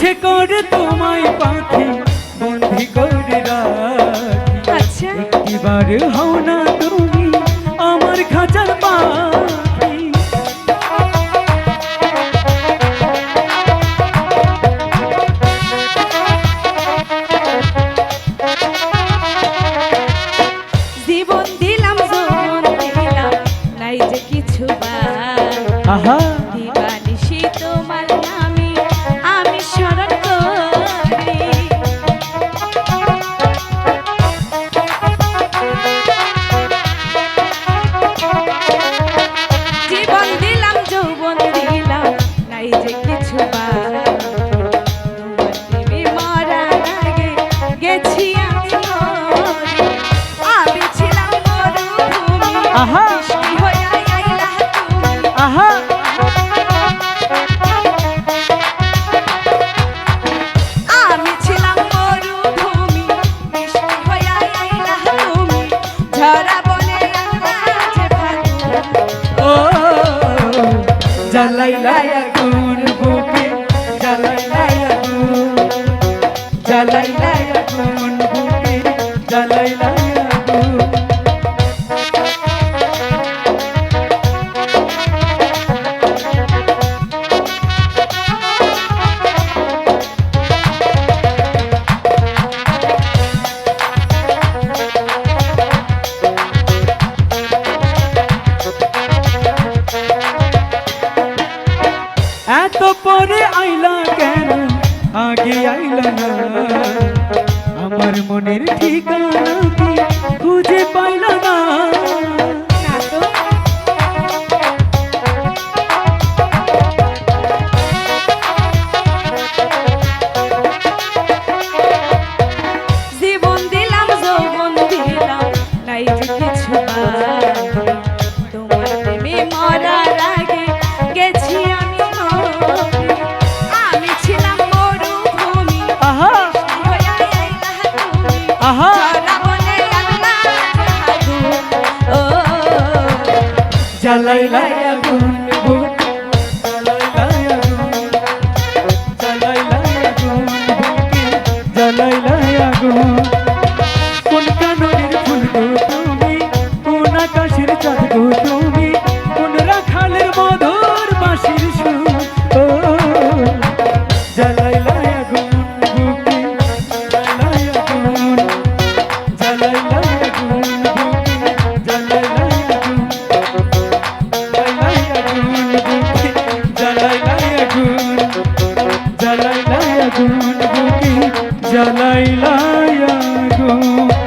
ইচ্ছে করে তোমায় পাখি বন্ধি করে রাখি। আচ্ছা। হও না তুমি আমার খাঁচার পাখি। জীবন দিলাম জোর দিলাম নাই যে কিছু বা আহা। কিছু তুমি মরার আগে গেছি আমি আমি ছিলাম আহা। আহা। jalai laya kun পরে আইলা কেন? আগে আইলা না। আমার মনের ঠিকানা খুঁজে পাইলা না? জালাইলাই আগুন বুক জালাইলাই আগুন কোন কাননের ফুল গো তুমি কোন আকাশের চাঁদ গো জ্বালাইলা গুণ বুকে জ্বালাইলা গুণ